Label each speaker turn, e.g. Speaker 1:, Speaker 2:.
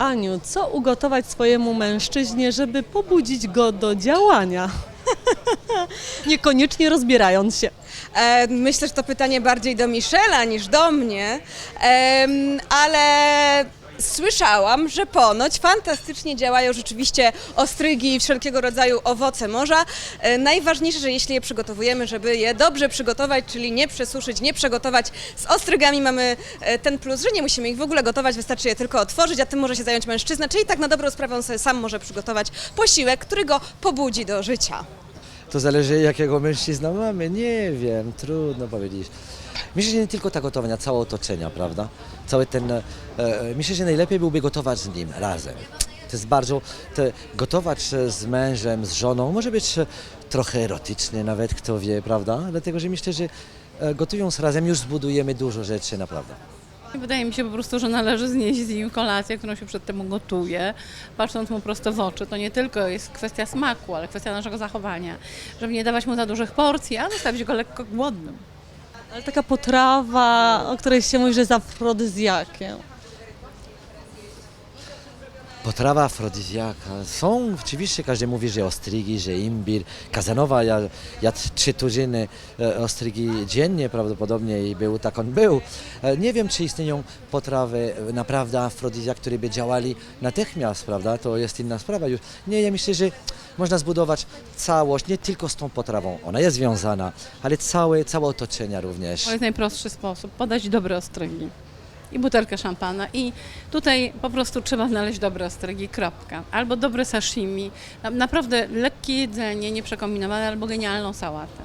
Speaker 1: Aniu, co ugotować swojemu mężczyźnie, żeby pobudzić go do działania? Niekoniecznie rozbierając się.
Speaker 2: E, myślę, że to pytanie bardziej do Michela niż do mnie, Em, ale słyszałam, że ponoć fantastycznie działają rzeczywiście ostrygi i wszelkiego rodzaju owoce morza. E, najważniejsze, że jeśli je przygotowujemy, żeby je dobrze przygotować, czyli nie przesuszyć, nie przegotować. Z ostrygami mamy e, ten plus, że nie musimy ich w ogóle gotować, wystarczy je tylko otworzyć, a tym może się zająć mężczyzna, czyli tak na dobrą sprawę on sobie sam może przygotować posiłek, który go pobudzi do życia.
Speaker 3: To zależy jakiego mężczyzna mamy, nie wiem, trudno powiedzieć. Myślę, że nie tylko ta gotowania, całe otoczenia, prawda? Cały ten, e, e, myślę, że najlepiej byłoby gotować z nim razem. To jest bardzo, te, gotować z mężem, z żoną może być trochę erotyczny nawet, kto wie, prawda? Dlatego, że myślę, że e, gotując razem już zbudujemy dużo rzeczy, naprawdę.
Speaker 4: Wydaje mi się po prostu, że należy znieść z nim kolację, którą się przedtem gotuje, patrząc mu prosto w oczy. To nie tylko jest kwestia smaku, ale kwestia naszego zachowania. Żeby nie dawać mu za dużych porcji, a zostawić go lekko głodnym.
Speaker 1: Ale taka potrawa, o której się mówi, że jest afrodyzjakiem.
Speaker 3: Potrawa afrodyzjaka. Są, oczywiście każdy mówi, że ostrygi, że imbir. Kazanowa ja, jadł trzy tuzyny e, ostrygi dziennie prawdopodobnie i był tak on był. E, Nie wiem, czy istnieją potrawy e, naprawdę afrodyzjak, które by działali natychmiast, prawda? To jest inna sprawa już. Nie, ja myślę, że można zbudować całość, nie tylko z tą potrawą. Ona jest związana, ale całe, całe otoczenia również.
Speaker 4: To jest najprostszy sposób. Podać dobre ostrygi i butelkę szampana. I tutaj po prostu trzeba znaleźć dobre ostrygi, kropka. Albo dobre sashimi. Na- Naprawdę lekkie jedzenie, nieprzekombinowane, albo genialną sałatę.